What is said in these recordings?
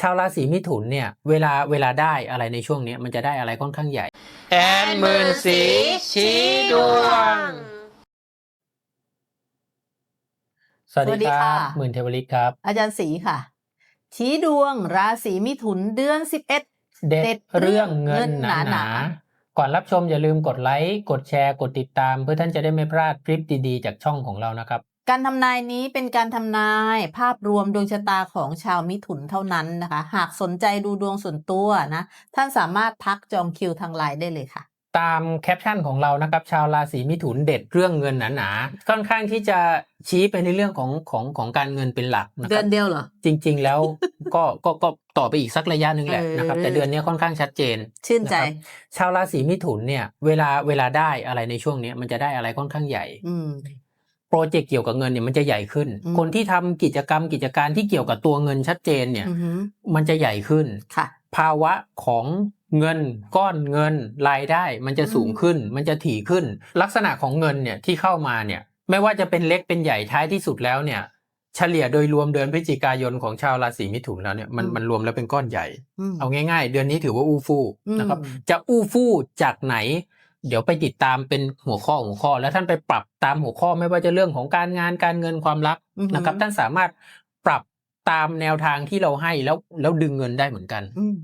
ชาวราศีมิถุนเนี่ยเวลาเวลาได้อะไรในช่วงเนี้ยมันจะได้อะไรค่อนข้างใหญ่ แอนหมื่นสีชี้ดวง สวัสสวัสดีดีครัค่ะบหมื่นเทวลิตครับ อาจารย์ศรีค่ะ ชี้ดวงราศีมิถุนเดือน 11 เด็เด็ดดเรื่องเงินเงินหนาหหนานาก่อนรับชมอย่าลืมกดไลค์ กดแชร์ กดติดตาม เพื่อท่านจะได้ไม่พลาดคลิปดีๆ จากช่องของเรานะครับ การทำนายนี้เป็นการทำนายภาพรวมดวงชะตาของชาวมิถุนเท่านั้นนะคะ หากสนใจดูดวงส่วนตัวนะ ท่านสามารถทักจองคิวทางไลน์ได้เลยค่ะ ตามแคปชั่นของเรานะครับ ชาวราศีมิถุนเด็ดเรื่องเงินหนาๆค่อนข้างที่จะชี้ไปในเรื่องของของของการเงินเป็นหลักนะคเดืรัอบนเดียวเหรอ จริง ๆ แล้วก็ก็ก็ต่อไปอีกสักระยะหนึ่งแหละเออนะครับ แต่เดือนนี้ค่อนข้างชัดเจน ชื่นใจนะครับชาวราศีมิถุนเนี่ย เวลาเวลาได้อะไรในช่วงเนี้ยมันจะได้อะไรค่อนข้างใหญ่อืม โปรเจกต์เกี่ยวกับเงินเนี่ยมันจะใหญ่ขึ้นอืมคนที่ทำกิจกรรมกิจการที่เกี่ยวกับตัวเงินชัดเจนเนี่ยอือหือมันจะใหญ่ขึ้นค่ะ ภาวะของเงินก้อนเงินรายได้มันจะสูงขึ้น มันจะถี่ขึ้น ลักษณะของเงินเนี่ยที่เข้ามาเนี่ย ไม่ว่าจะเป็นเล็กเป็นใหญ่ท้ายที่สุดแล้วเนี่ย เฉลี่ยโดยรวมเดือนพฤศจิกายนของชาวราศีมิถุนแล้วเนี่ยมันอืมมันรวมแล้วเป็นก้อนใหญ่อืมเอาง่าย ๆ เดือนนี้ถือว่าอู้ฟู่อืมนะครับ จะอู้ฟู่จากไหน เดี๋ยวไปติดตามเป็นหัวข้อหัวข้อ แล้วท่านไปปรับตามหัวข้อไม่ว่าจะเรื่องของการงานการเงินความรักอือหือนะครับ ท่านสามารถปรับตามแนวทางที่เราให้แล้วแล้วดึงเงินได้เหมือนกันอืม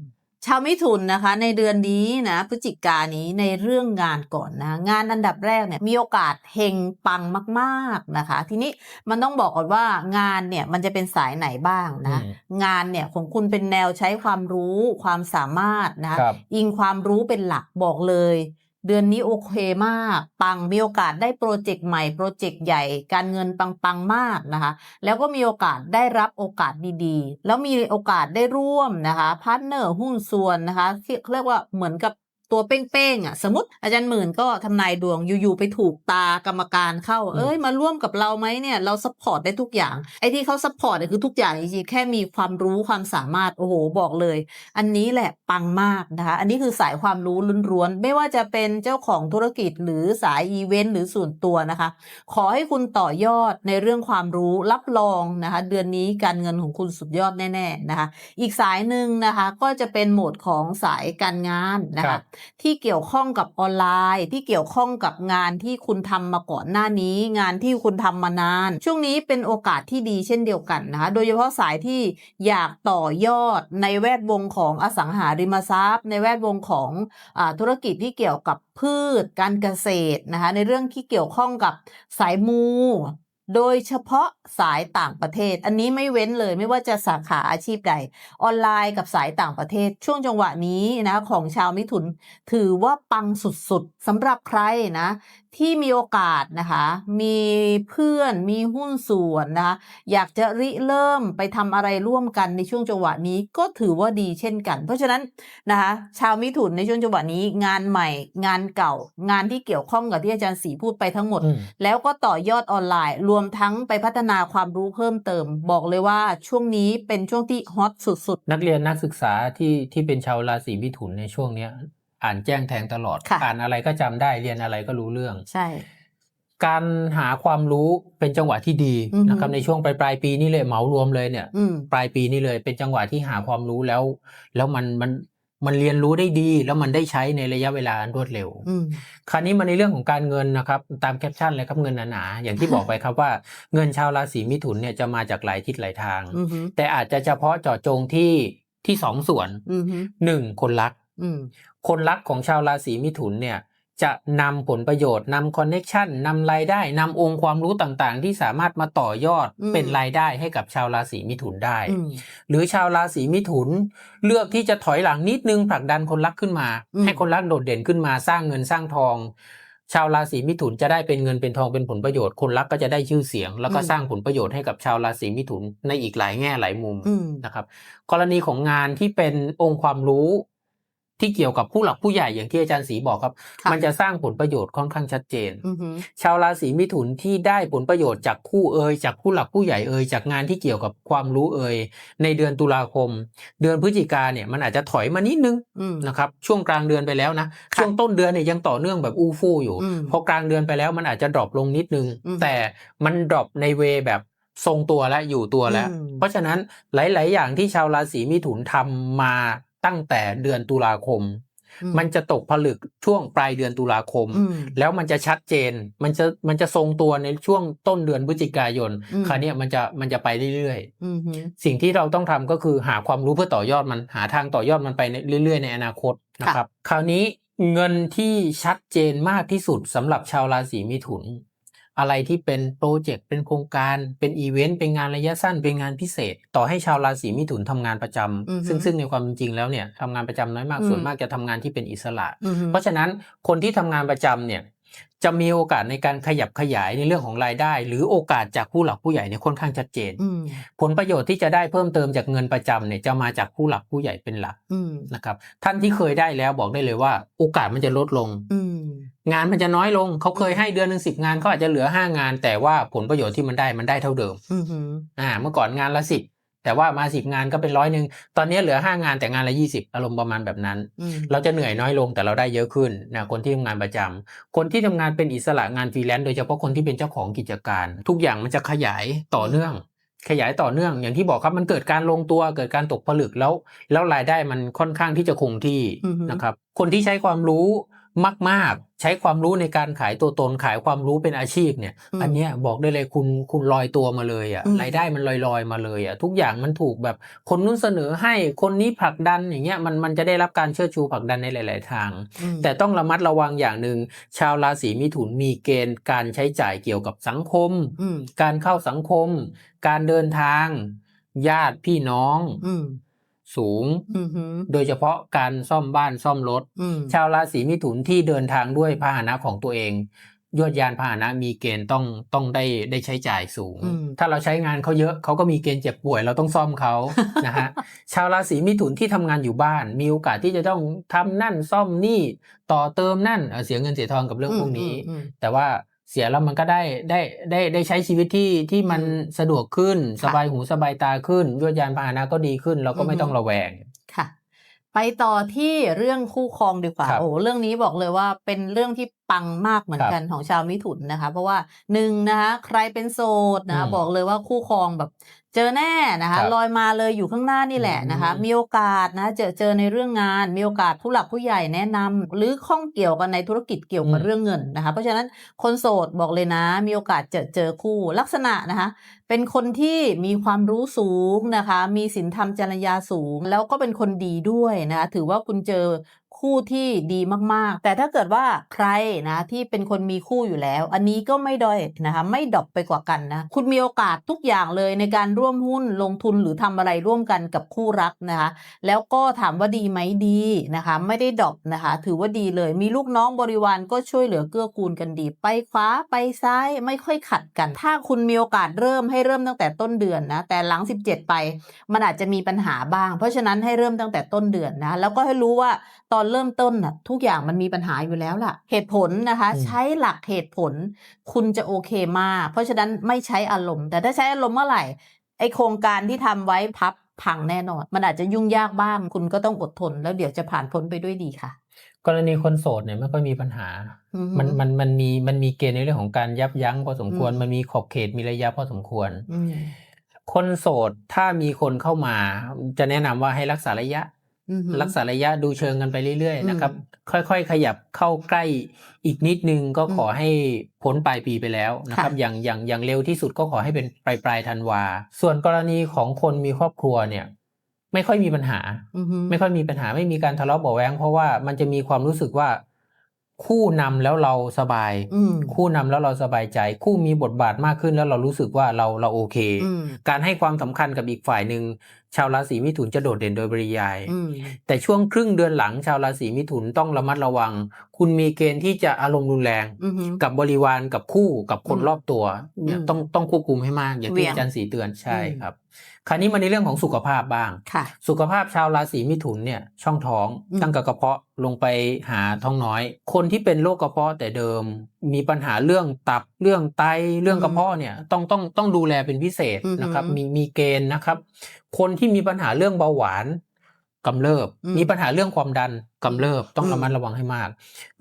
ชาวมิถุนนะคะ ในเดือนนี้นะพฤศจิกายนนี้ในเรื่องงานก่อนนะ งานอันดับแรกเนี่ยมีโอกาสเฮงปังมากๆนะคะ ทีนี้มันต้องบอกก่อนว่างานเนี่ยมันจะเป็นสายไหนบ้างนะอืมงานเนี่ยของคุณเป็นแนวใช้ความรู้ความสามารถนะคะครับอิงความรู้เป็นหลักบอกเลย เดือนนี้โอเคมาก ปังมีโอกาสได้โปรเจกต์ใหม่โปรเจกต์ใหญ่ การเงินปังๆมากนะคะ แล้วก็มีโอกาสได้รับโอกาสดีๆ แล้วมีโอกาสได้ร่วมนะคะพาร์ทเนอร์หุ้นส่วนนะคะที่เรียกว่าเหมือนกับ ตัวเป้งๆอะ สมมติอาจารย์หมื่นก็ทำนายดวงอยู่ๆไปถูกตากรรมการเข้าอืมเอ้ยมาร่วมกับเราไหมเนี่ย เราซัพพอร์ตได้ทุกอย่าง ไอ้ที่เขาซัพพอร์ตเนี่ยคือทุกอย่างจริงๆแค่มีความรู้ความสามารถโอ้โหบอกเลย อันนี้แหละปังมากนะคะ อันนี้คือสายความรู้ล้วนๆไม่ว่าจะเป็นเจ้าของธุรกิจหรือสายอีเวนต์หรือส่วนตัวนะคะ ขอให้คุณต่อยอดในเรื่องความรู้รับรองนะคะ เดือนนี้การเงินของคุณสุดยอดแน่ ๆนะคะ อีกสายหนึ่งนะคะ ก็จะเป็นโหมดของสายการงานนะครัคะบที่เกี่ยวข้องกับออนไลน์ ที่เกี่ยวข้องกับงานที่คุณทำมาก่อนหน้านี้ งานที่คุณทำมานาน ช่วงนี้เป็นโอกาสที่ดีเช่นเดียวกันนะคะโดยเฉพาะสายที่อยากต่อยอดในแวดวงของอสังหาริมทรัพย์ ในแวดวงของอธุรกิจที่เกี่ยวกับพืชการเกษตรนะคะในเรื่องที่เกี่ยวข้องกับสายมู โดยเฉพาะสายต่างประเทศ อันนี้ไม่เว้นเลยไม่ว่าจะสาขาอาชีพใด ออนไลน์กับสายต่างประเทศ ช่วงจังหวะนี้นะของชาวมิถุน ถือว่าปังสุดๆสำหรับใครนะ ที่มีโอกาสนะคะ มีเพื่อนมีหุ้นส่วนนะคะอยากจะริเริ่มไปทำอะไรร่วมกันในช่วงจังหวะนี้ก็ถือว่าดีเช่นกัน เพราะฉะนั้นนะคะชาวมิถุนในช่วงจังหวะนี้ งานใหม่ งานเก่า งานที่เกี่ยวข้องกับที่อาจารย์ศรีพูดไปทั้งหมดอืมแล้วก็ต่อยอดออนไลน์ รวมทั้งไปพัฒนาความรู้เพิ่มเติม บอกเลยว่าช่วงนี้เป็นช่วงที่ฮอตสุดนักเรียนนักศึกษาที่ที่เป็นชาวราศีมิถุนในช่วงเนี้ย อ่านแจ้งแทงตลอดค่ะอ่านอะไรก็จำได้เรียนอะไรก็รู้เรื่องๆใช่ การหาความรู้เป็นจังหวะที่ดีอือฮึนะครับในช่วงปลายปลายๆปีนี่เลยเหมารวมเลยเนี่ยอืมปลายปีนี่เลยเป็นจังหวะที่หาความรู้แล้ว แล้วมันมันมันเรียนรู้ได้ดี แล้วมันได้ใช้ในระยะเวลาอันรวดเร็วอืมคราวนี้มาในเรื่องของการเงินนะครับ ตามแคปชั่นเลยครับเงินหนาๆอย่างที่บอกไปครับว่าเงินชาวราศีมิถุนเนี่ยจะมาจากหลายทิศหลายทางอืมแต่อาจจะเฉพาะเจาะจงที่ที่สองส่วนอืมหนึ่งคนรักอืม คนรักของชาวราศีมิถุนเนี่ยจะนำผลประโยชน์นำคอนเน็ชันนำรายได้นำองค์ความรู้ต่างๆ ที่สามารถมาต่อยอดอืมเป็นรายได้ให้กับชาวราศีมิถุนได้อืมหรือชาวราศีมิถุน เลือกที่จะถอยหลังนิดนึงผลักดันคนรักขึ้นมาอืมให้คนรักโดดเด่นขึ้นมาสร้างเงินสร้างทอง ชาวราศีมิถุนจะได้เป็นเงินเป็นทองเป็นผลประโยชน์คนรักก็จะได้ชื่อเสียง แล้วก็สร้างผลประโยชน์ให้กับชาวราศีมิถุนในอีกหลายแง่หลายมุมอืมนะครับ กรณีของงานที่เป็นองค์ความรู้ ที่เกี่ยวกับผู้หลักผู้ใหญ่อย่างที่อาจารย์ศรีบอกครับค่ะมันจะสร้างผลประโยชน์ค่อนข้างชัดเจนอืมชาวราศีมิถุนที่ได้ผลประโยชน์จากคู่เอ่ยจากผู้หลักผู้ใหญ่เอ่ยจากงานที่เกี่ยวกับความรู้เอ่ยในเดือนตุลาคม เดือนพฤศจิกาเนี่ยมันอาจจะถอยมานิดนึงอืมนะครับช่วงกลางเดือนไปแล้วนะค่ะช่วงต้นเดือนเนี่ยยังต่อเนื่องแบบอู้ฟู่อยู่อืมพอกลางเดือนไปแล้วมันอาจจะดรอปลงนิดนึงอืมแต่มันดรอปในเวแบบทรงตัวและอยู่ตัวแล้วอืมเพราะฉะนั้นหลาย ๆ อย่างที่ชาวราศีมิถุนทำมา ตั้งแต่เดือนตุลาคมอืมันจะตกผลึกช่วงปลายเดือนตุลาคมอืมแล้วมันจะชัดเจน มันจะมันจะทรงตัวในช่วงต้นเดือนพฤศจิกายนอืมคราวเนี้ยมันจะมันจะไปเรื่อยอืมฮึๆสิ่งที่เราต้องทำก็คือหาความรู้เพื่อต่อยอดมันหาทางต่อยอดมันไปในเรื่อยๆ ในอนาคตนะครับ คราวนี้เงินที่ชัดเจนมากที่สุดสำหรับชาวราศีมิถุน อะไรที่เป็นโปรเจกต์เป็นโครงการเป็นอีเวนต์เป็นงานระยะสั้นเป็นงานพิเศษ ต่อให้ชาวราศีมิถุนทำงานประจำอือฮึซึ่งซึ่งในความเป็นจริงแล้วเนี่ยทำงานประจำน้อยมากอืมส่วนมากจะทำงานที่เป็นอิสระอืมฮึเพราะฉะนั้นคนที่ทำงานประจำเนี่ย จะมีโอกาสในการขยับขยายในเรื่องของรายได้ หรือโอกาสจากผู้หลักผู้ใหญ่เนี่ยค่อนข้างชัดเจนอืมผลประโยชน์ที่จะได้เพิ่มเติมจากเงินประจำเนี่ยจะมาจากผู้หลักผู้ใหญ่เป็นหลักอืมนะครับท่านที่เคยได้แล้วบอกได้เลยว่า โอกาสมันจะลดลงอืมงานมันจะน้อยลงเขาเคยให้เดือนหนึ่งสิบงานเขาอาจจะเหลือห้างาน แต่ว่าผลประโยชน์ที่มันได้มันได้เท่าเดิมอืมฮึอ่าเมื่อก่อนงานละสิบ แต่ว่ามาสิบงานก็เป็นร้อยหนึ่งตอนนี้เหลือห้างานแต่งานละยี่สิบอารมณ์ประมาณแบบนั้นอืมเราจะเหนื่อยน้อยลงแต่เราได้เยอะขึ้นนะคนที่ทำงานประจำคนที่ทำงานเป็นอิสระงานฟรีแลนซ์โดยเฉพาะคนที่เป็นเจ้าของกิจการ ทุกอย่างมันจะขยายต่อเนื่อง ขยายต่อเนื่องอย่างที่บอกครับมันเกิดการลงตัวเกิดการตกผลึกแล้ว แล้วรายได้มันค่อนข้างที่จะคงที่อือฮึนะครับคนที่ใช้ความรู้ มาก ๆ ใช้ความรู้ในการขายตัวตนขายความรู้เป็นอาชีพเนี่ยอืมอันเนี้ยบอกได้เลยคุณคุณลอยตัวมาเลยอะอืมรายได้มันลอยลอยๆมาเลยอะทุกอย่างมันถูกแบบคนนู้นเสนอให้คนนี้ผลักดันอย่างเงี้ยมันมันจะได้รับการเชิดชูผลักดันในหลาย ๆ ทางอืมแต่ต้องระมัดระวังอย่างหนึ่งชาวราศีมิถุนมีเกณฑ์การใช้จ่ายเกี่ยวกับสังคมอืมการเข้าสังคม การเดินทาง ญาติพี่น้องอืม สูงอืมฮึโดยเฉพาะการซ่อมบ้านซ่อมรถอืมชาวราศีมิถุนที่เดินทางด้วยพาหนะของตัวเอง ยวดยานพาหนะมีเกณฑ์ต้องต้องได้ได้ใช้จ่ายสูงอืมถ้าเราใช้งานเขาเยอะเขาก็มีเกณฑ์เจ็บป่วยเราต้องซ่อมเขานะฮะชาวราศีมิถุนที่ทำงานอยู่บ้าน มีโอกาสที่จะต้องทำนั่นซ่อมนี่ต่อเติมนั่นเอ่อเสียเงินเสียทองกับเรื่องพวกนี้อืมแต่ว่า เสียแล้วมันก็ได้ได้ได้ได้ใช้ชีวิตที่ที่มันอืมสะดวกขึ้นค่ะสบายหูสบายตาขึ้นยวดยานพาหนะก็ดีขึ้น เราก็ไม่อือฮึต้องระแวงค่ะ ไปต่อที่เรื่องคู่ครองดีกว่าครับโอ้เรื่องนี้บอกเลยว่าเป็นเรื่องที่ ปังมากเหมือนกันของชาวมิถุนนะคะ เพราะว่าหนึ่งนะคะใครเป็นโสดนะคะอืมบอกเลยว่าคู่ครองแบบเจอแน่นะคะครับลอยมาเลยอยู่ข้างหน้านี่แหละนะคะอืมมีโอกาสนะเจอเจอในเรื่องงาน มีโอกาสผู้หลักผู้ใหญ่แนะนำหรือข้องเกี่ยวกันในธุรกิจเกี่ยวกับเรื่องเงินนะคะ เพราะฉะนั้นคนโสดบอกเลยนะ มีโอกาสเจอเจอคู่ลักษณะนะคะ เป็นคนที่มีความรู้สูงนะคะ มีศีลธรรมจริยาสูง แล้วก็เป็นคนดีด้วยนะคะถือว่าคุณเจอ คู่ที่ดีมากๆ แต่ถ้าเกิดว่าใครนะที่เป็นคนมีคู่อยู่แล้ว อันนี้ก็ไม่ด้อยนะคะไม่ดอปไปกว่ากันนะคุณมีโอกาสทุกอย่างเลยในการร่วมหุ้นลงทุนหรือทำอะไรร่วมกันกับคู่รักนะคะแล้วก็ถามว่าดีไหมดีนะคะ ไม่ได้ดอปนะคะถือว่าดีเลย มีลูกน้องบริวารก็ช่วยเหลือเกื้อกูลกันดี ไปขวาไปซ้ายไม่ค่อยขัดกัน ถ้าคุณมีโอกาสเริ่มให้เริ่มตั้งแต่ต้นเดือนนะแต่หลัง 17 ไป มันอาจจะมีปัญหาบ้าง เพราะฉะนั้นให้เริ่มตั้งแต่ต้นเดือนนะแล้วก็ให้รู้ว่าตอนเริ่มต้นน่ะทุกอย่างมันมีปัญหาอยู่แล้วล่ะ เหตุผลนะคะอืมใช้หลักเหตุผล คุณจะโอเคมาก เพราะฉะนั้นไม่ใช้อารมณ์ แต่ถ้าใช้อารมณ์เมื่อไหร่ไอโครงการที่ทำไว้พับพังแน่นอน มันอาจจะยุ่งยากบ้าง คุณก็ต้องอดทน แล้วเดี๋ยวจะผ่านพ้นไปด้วยดีค่ะ กรณีคนโสดเนี่ยไม่ค่อยมีปัญหาอือฮึมันมันมันมีมันมีเกณฑ์ในเรื่องของการยับยั้งพอสมควรอืมมันมีขอบเขตมีระยะพอสมควรอืมคนโสดถ้ามีคนเข้ามา จะแนะนำว่าให้รักษาระยะอือฮึ รักษาระยะดูเชิงกันไปเรื่อยอืมๆนะครับ ค่อยๆ ขยับเข้าใกล้อีกนิดนึงก็อืมขอให้พ้นปลายปีไปแล้วนะครับค่ะอย่างอย่างอย่างเร็วที่สุดก็ขอให้เป็นปลายปลายธันวา ส่วนกรณีของคนมีครอบครัวเนี่ย ไม่ค่อยมีปัญหาอือฮึไม่ค่อยมีปัญหาไม่มีการทะเลาะเบาะแว้งเพราะว่ามันจะมีความรู้สึกว่า คู่นำแล้วเราสบายอืมคู่นำแล้วเราสบายใจ คู่มีบทบาทมากขึ้นแล้วเรารู้สึกว่าเราเราโอเคอืมการให้ความสำคัญกับอีกฝ่ายหนึ่งชาวราศีมิถุนจะโดดเด่นโดยปริยายอืมแต่ช่วงครึ่งเดือนหลังชาวราศีมิถุนต้องระมัดระวัง คุณมีเกณฑ์ที่จะอารมณ์รุนแรงอือฮึกับบริวารกับคู่กับคนอืมรอบตัวเนี่ยอืมต้องต้องควบคุมให้มาก อย่างเหวี่ที่ยงอาจารย์สีเตือนใช่อืมครับ คราวนี้มาในเรื่องของสุขภาพบ้างค่ะสุขภาพชาวราศีมิถุนเนี่ยช่องท้องอืมตั้งแต่กระเพาะลงไปหาท้องน้อย คนที่เป็นโรคกระเพาะแต่เดิม มีปัญหาเรื่องตับเรื่องไตเรื่องกระเพาะเนี่ยต้องต้องต้องดูแลเป็นพิเศษอือหือนะครับ มีมีเกณฑ์นะครับ คนที่มีปัญหาเรื่องเบาหวาน กำเริบอืมมีปัญหาเรื่องความดันกำเริบต้องอืมระมัดระวังให้มาก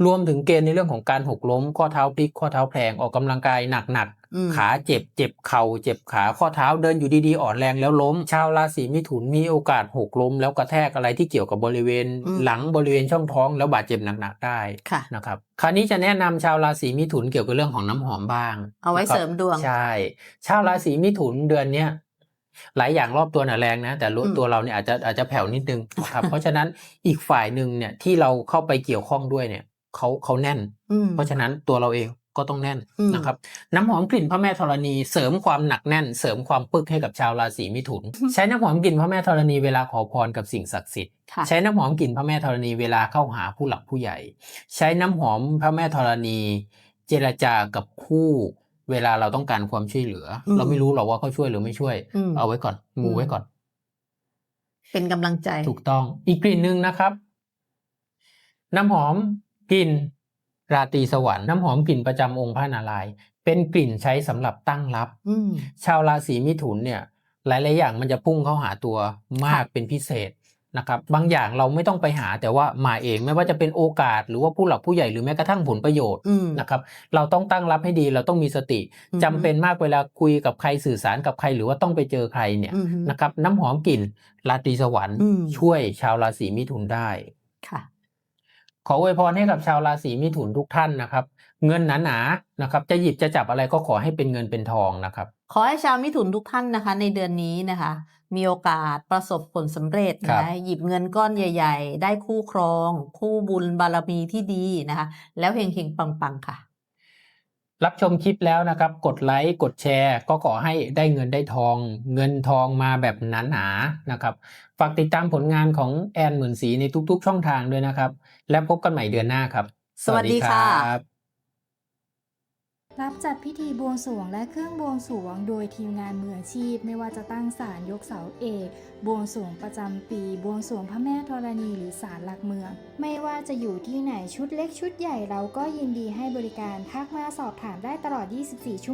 รวมถึงเกณฑ์ในเรื่องของการหกล้ม ข้อเท้าพลิกข้อเท้าแพลงออกกำลังกายหนักอืมๆขาเจ็บเจ็บเข่าเจ็บขาข้อเท้าเดินอยู่ดีๆอ่อนแรงแล้วล้ม ชาวราศีมิถุนมีโอกาสหกล้ม แล้วกระแทกอะไรที่เกี่ยวกับบริเวณอืมหลังบริเวณช่องท้องแล้วบาดเจ็บหนักๆได้ค่ะนะครับคราวนี้จะแนะนำชาวราศีมิถุนเกี่ยวกับเรื่องของน้ำหอมบ้าง เอาไว้นะครับเสริมดวงใช่ชาวราศีมิถุนเดือนเนี้ย หลายอย่างรอบตัวน่ะแรงนะ แต่รู้อืมตัวเราเนี่ยอาจจะอาจจะแผ่วนิดนึงนะครับเพราะฉะนั้นอีกฝ่ายหนึ่งเนี่ยที่เราเข้าไปเกี่ยวข้องด้วยเนี่ยเขาเขาแน่นอืมเพราะฉะนั้นตัวเราเองก็ต้องแน่นอืมนะครับน้ำหอมกลิ่นพระแม่ธรณีเสริมความหนักแน่น เสริมความปึกให้กับชาวราศีมิถุน ใช้น้ำหอมกลิ่นพระแม่ธรณีเวลาขอพรกับสิ่งศักดิ์สิทธิ์ค่ะใช้น้ำหอมกลิ่นพระแม่ธรณีเวลาเข้าหาผู้หลักผู้ใหญ่ ใช้น้ำหอมพระแม่ธรณี เจรจากับคู่ เวลาเราต้องการความช่วยเหลืออมเราไม่รู้หรอกว่าเขาช่วยหรือไม่ช่วยอืมเอาไว้ก่อนมูไว้ก่อน เป็นกำลังใจถูกต้อง อีกกลิ่นหนึ่งนะครับ น้ำหอมกลิ่นราตรีสวรรค์น้ำหอมกลิ่นประจำองค์พระนารายณ์เป็นกลิ่นใช้สำหรับตั้งรับอืมชาวราศีมิถุนเนี่ย หลาย ๆ อย่างมันจะพุ่งเข้าหาตัวมากค่ะเป็นพิเศษ นะครับบางอย่างเราไม่ต้องไปหาแต่ว่ามาเองไม่ว่าจะเป็นโอกาส หรือว่าผู้หลักผู้ใหญ่หรือแม้กระทั่งผลประโยชน์อืมนะครับเราต้องตั้งรับให้ดีเราต้องมีสติอือฮึจำเป็นมากเวลาคุยกับใครสื่อสารกับใครหรือว่าต้องไปเจอใครเนี่ยอืมนะครับน้ำหอมกลิ่นราตรีสวรรค์อืมช่วยชาวราศีมิถุนได้ค่ะ ขออวยพรให้กับชาวราศีมิถุนทุกท่านนะครับ เงินหนาๆนะครับ จะหยิบจะจับอะไรก็ขอให้เป็นเงินเป็นทองนะครับ ขอให้ชาวมิถุนทุกท่านนะคะ ในเดือนนี้นะคะ มีโอกาสประสบผลสำเร็จครับ นะหยิบเงินก้อนใหญ่ ๆ ได้คู่ครอง คู่บุญบารมีที่ดีนะคะ แล้วเฮงๆปังๆค่ะ รับชมคลิปแล้วนะครับ กดไลค์กดแชร์ ก็ขอให้ได้เงินได้ทอง เงินทองมาแบบหนาๆนะครับ ฝากติดตามผลงานของแอนหมื่นสีในทุกๆ ช่องทางด้วยนะครับ และพบกันใหม่เดือนหน้าครับ สวัสดีค่ะรับรับจัดพิธีบวงสรวงและเครื่องบวงสรวง โดยทีมงานมืออาชีพ ไม่ว่าจะตั้งศาลยกเสาเอกบวงสรวงประจำปี บวงสรวงพระแม่ธรณีหรือศาลหลักเมือง ไม่ว่าจะอยู่ที่ไหนชุดเล็กชุดใหญ่เราก็ยินดีให้บริการทักมาสอบถามได้ตลอด 24 ชั่วโมง